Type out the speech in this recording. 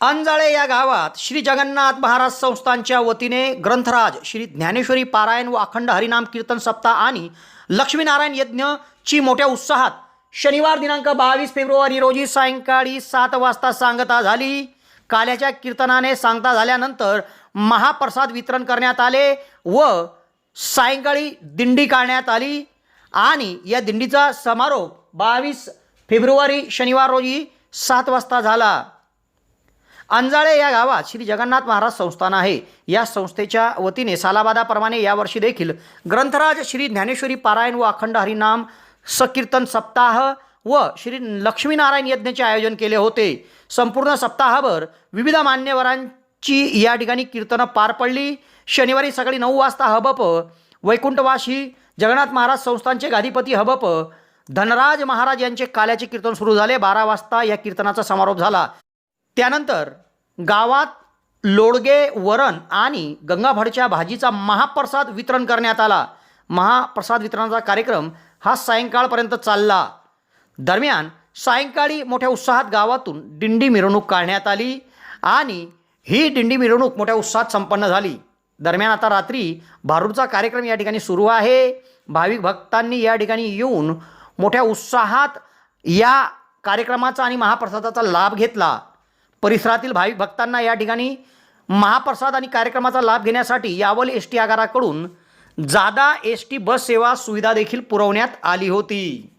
अंजाळे या गावात श्री जगन्नाथ महाराज संस्थांच्या वतीने ग्रंथराज श्री ज्ञानेश्वरी पारायण व अखंड हरिनाम कीर्तन सप्ताह आणि लक्ष्मीनारायण यज्ञची मोठ्या उत्साहात शनिवार दिनांक बावीस फेब्रुवारी रोजी सायंकाळी सात वाजता सांगता झाली. काल्याच्या कीर्तनाने सांगता झाल्यानंतर महाप्रसाद वितरण करण्यात आले व सायंकाळी दिंडी काढण्यात आली. आणि या दिंडीचा समारोप बावीस फेब्रुवारी शनिवार रोजी सात वाजता झाला. अंजाळे या गावात श्री जगन्नाथ महाराज संस्थान आहे. या संस्थेच्या वतीने सालाबादाप्रमाणे यावर्षी देखील ग्रंथराज श्री ज्ञानेश्वरी पारायण व अखंड हरिनाम सकीर्तन सप्ताह व श्री लक्ष्मीनारायण यज्ञाचे आयोजन केले होते. संपूर्ण सप्ताहभर विविध मान्यवरांची या ठिकाणी कीर्तनं पार पडली. शनिवारी सकाळी नऊ वाजता हबप वैकुंठवासी जगन्नाथ महाराज संस्थानचे गादीपती हबप धनराज महाराज यांचे काल्याचे कीर्तन सुरू झाले. बारा वाजता या कीर्तनाचा समारोप झाला. त्यानंतर गावात लोडगे वरण आणि गंगाभडच्या भाजीचा महाप्रसाद वितरण करण्यात आला. महाप्रसाद वितरणाचा कार्यक्रम हा सायंकाळपर्यंत चालला. दरम्यान सायंकाळी मोठ्या उत्साहात गावातून दिंडी मिरवणूक काढण्यात आली आणि ही दिंडी मिरवणूक मोठ्या उत्साहात संपन्न झाली. दरम्यान आता रात्री भारूडचा कार्यक्रम या ठिकाणी सुरू आहे. भाविक भक्तांनी या ठिकाणी येऊन मोठ्या उत्साहात या कार्यक्रमाचा आणि महाप्रसादाचा लाभ घेतला. परिसरातील भाविक भक्तांना या ठिकाणी महाप्रसाद आणि कार्यक्रमाचा लाभ घेण्यासाठी यावल एस टी आगाराकडून जादा एस टी बस सेवा सुविधा देखील पुरवण्यात आली होती.